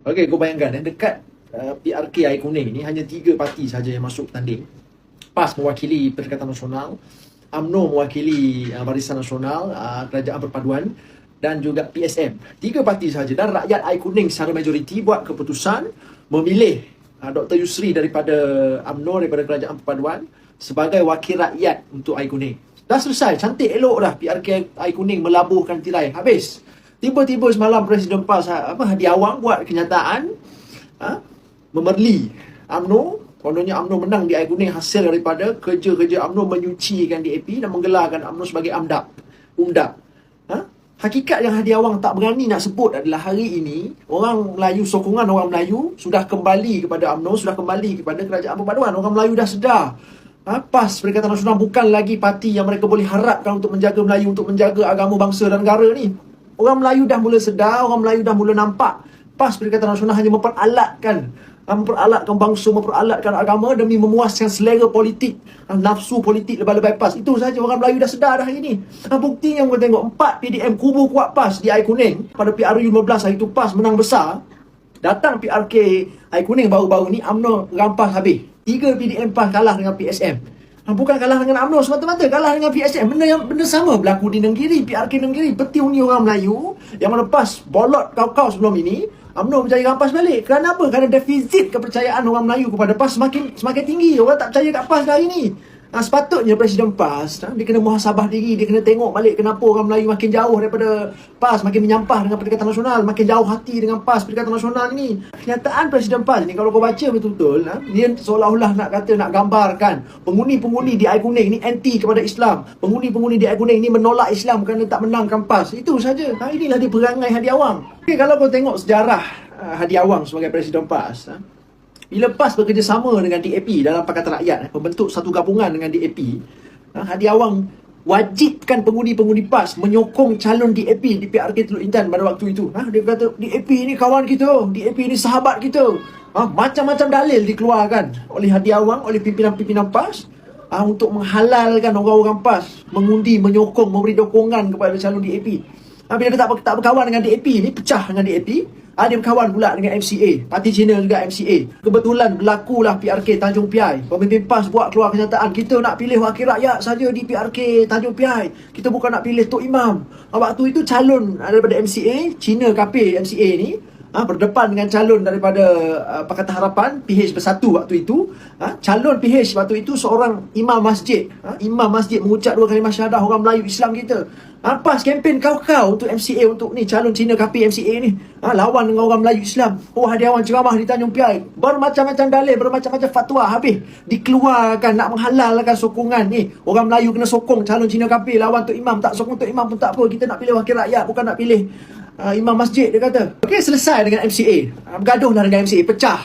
Okey, kau bayangkan eh, dekat uh, PRK Air Kuning ni hanya tiga parti saja yang masuk tanding. PAS mewakili Perikatan Nasional, AMNO mewakili uh, Barisan Nasional, uh, Kerajaan Perpaduan dan juga PSM. Tiga parti saja dan rakyat Air Kuning secara majoriti buat keputusan memilih uh, Dr. Yusri daripada AMNO daripada Kerajaan Perpaduan sebagai wakil rakyat untuk Air Kuning. Dah selesai, cantik elok dah PRK Air Kuning melabuhkan tirai. Habis. Tiba-tiba semalam Presiden PAS apa Hadi Awang buat kenyataan ha, memerli AMNO kononnya AMNO menang di Air Kuning hasil daripada kerja-kerja AMNO menyucikan DAP dan menggelarkan AMNO sebagai AMDAP UMDAP. Ha? Hakikat yang Hadi Awang tak berani nak sebut adalah hari ini orang Melayu sokongan orang Melayu sudah kembali kepada AMNO sudah kembali kepada Kerajaan Perpaduan. Orang Melayu dah sedar. Ha? PAS Perikatan Nasional bukan lagi parti yang mereka boleh harapkan untuk menjaga Melayu untuk menjaga agama bangsa dan negara ni Orang Melayu dah mula sedar, orang Melayu dah mula nampak PAS Perikatan Nasional hanya memperalatkan ah, memperalatkan bangsa, memperalatkan agama demi memuaskan selera politik, ah, nafsu politik lebay-lebay PAS. Itu saja orang Melayu dah sedar dah hari ini. Ah, bukti yang kau tengok, empat PDM kubu kuat PAS di Air Kuning pada PRU 15 hari itu PAS menang besar. Datang PRK Air Kuning baru-baru ni, UMNO rampas habis. Tiga PDM PAS kalah dengan PSM. Ha, bukan kalah dengan UMNO semata-mata Kalah dengan PSM Benda yang benda sama berlaku di Nenggiri PRK Nenggiri Peti uni orang Melayu Yang mana PAS bolot kau-kau sebelum ini. UMNO berjaya rampas balik. Kerana apa? Kerana defisit kepercayaan orang Melayu kepada PAS semakin semakin tinggi. Orang tak percaya kat PAS hari ini Ha, sepatutnya Presiden PAS ha, dia kena muhasabah diri, dia kena tengok balik kenapa orang Melayu makin jauh daripada PAS, makin menyampah dengan Perikatan Nasional, makin jauh hati dengan PAS Perikatan Nasional ni. Kenyataan Presiden PAS ni kalau kau baca betul-betul, ha, dia seolah-olah nak kata nak gambarkan pengundi-pengundi di Air Kuning ni anti kepada Islam. Pengundi-pengundi di Air Kuning ni menolak Islam kerana tak menangkan PAS. Itu saja. Ha, inilah dia perangai Hadi Awang. Okay, kalau kau tengok sejarah uh, Hadi Awang sebagai Presiden PAS, ha, bila PAS bekerjasama dengan DAP dalam Pakatan Rakyat, eh, membentuk satu gabungan dengan DAP, ha, Hadi Awang wajibkan pengundi-pengundi PAS menyokong calon DAP di PRK Teluk Intan pada waktu itu. Ha, dia kata, DAP ini kawan kita, DAP ini sahabat kita. Ha, macam-macam dalil dikeluarkan oleh Hadi Awang, oleh pimpinan-pimpinan PAS ha, untuk menghalalkan orang-orang PAS mengundi, menyokong, memberi dokongan kepada calon DAP. Ha, bila dia tak, tak berkawan dengan DAP ni, pecah dengan DAP, ha, dia berkawan pula dengan MCA. Parti Cina juga MCA. Kebetulan berlakulah PRK Tanjung Piai. Pemimpin PAS buat keluar kenyataan, kita nak pilih wakil rakyat saja di PRK Tanjung Piai. Kita bukan nak pilih Tok Imam. Ha, waktu itu calon daripada MCA, Cina KP MCA ni, ha, berdepan dengan calon daripada uh, Pakatan Harapan PH Bersatu waktu itu. Ha, calon PH waktu itu seorang imam masjid. Ha, imam masjid mengucap dua kalimah syahadah orang Melayu Islam kita. Ha, PAS kempen kau-kau untuk MCA untuk ni calon Cina KP MCA ni. Ha, lawan dengan orang Melayu Islam. Oh hadiawan ceramah di Tanjung Piai. Bermacam-macam dalil bermacam-macam fatwa habis. Dikeluarkan nak menghalalkan sokongan ni. Orang Melayu kena sokong calon Cina KP lawan Tok Imam tak sokong Tok Imam pun tak apa. Kita nak pilih wakil rakyat bukan nak pilih uh, imam masjid dia kata. Okey selesai dengan MCA. Uh, bergaduhlah dengan MCA, pecah.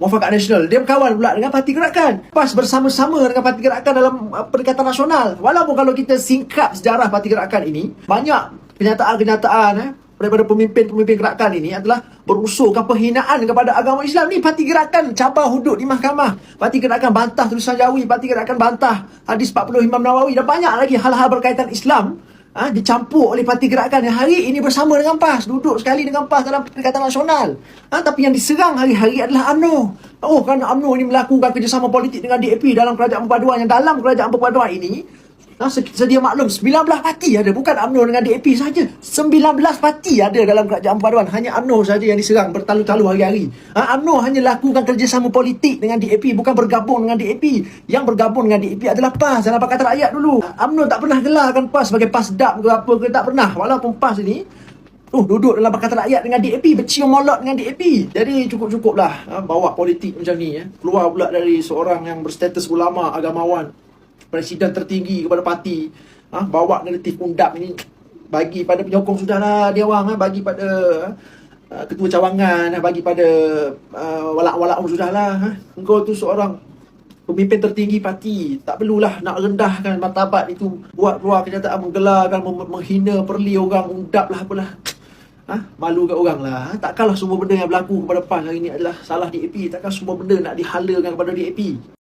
Muafakat Nasional. Dia berkawan pula dengan Parti Gerakan. PAS bersama-sama dengan Parti Gerakan dalam uh, Perikatan Nasional. Walaupun kalau kita singkap sejarah Parti Gerakan ini, banyak kenyataan-kenyataan eh, daripada pemimpin-pemimpin gerakan ini adalah berusulkan penghinaan kepada agama Islam ni parti gerakan cabar hudud di mahkamah parti gerakan bantah tulisan Jawi parti gerakan bantah hadis 40 Imam Nawawi dan banyak lagi hal-hal berkaitan Islam ha, dicampur oleh parti gerakan. Yang hari ini bersama dengan PAS duduk sekali dengan PAS dalam Perikatan Nasional. Ha, tapi yang diserang hari-hari adalah UMNO oh kerana UMNO ini melakukan kerjasama politik dengan DAP dalam kerajaan perpaduan. Yang dalam kerajaan perpaduan ini Ha, sedia maklum 19 parti ada. Bukan UMNO dengan DAP saja 19 parti ada dalam kerajaan perpaduan hanya UMNO saja yang diserang bertalu-talu hari-hari. Ha, UMNO hanya lakukan kerjasama politik dengan DAP bukan bergabung dengan DAP yang bergabung dengan DAP adalah PAS. Dalam Pakatan Rakyat dulu. Ha, UMNO tak pernah gelarkan PAS sebagai PAS DAP ke apa ke tak pernah. Walaupun PAS ini Oh, duduk dalam Pakatan Rakyat dengan DAP, bercium molot dengan DAP. Jadi cukup-cukuplah ha, bawa politik macam ni. Ya. Keluar pula dari seorang yang berstatus ulama, agamawan presiden tertinggi kepada parti ha, bawa naratif undap ini bagi pada penyokong sudahlah dia orang ha, bagi pada uh, ketua cawangan ha, bagi pada uh, walak-walak um sudahlah ha. engkau tu seorang pemimpin tertinggi parti tak perlulah nak rendahkan martabat itu buat keluar kenyataan menggelarkan menghina perli orang undap lah apalah Ha? Malu kat orang lah. Ha? Takkanlah semua benda yang berlaku kepada PAS hari ini adalah salah DAP. Takkan semua benda nak dihalakan kepada DAP.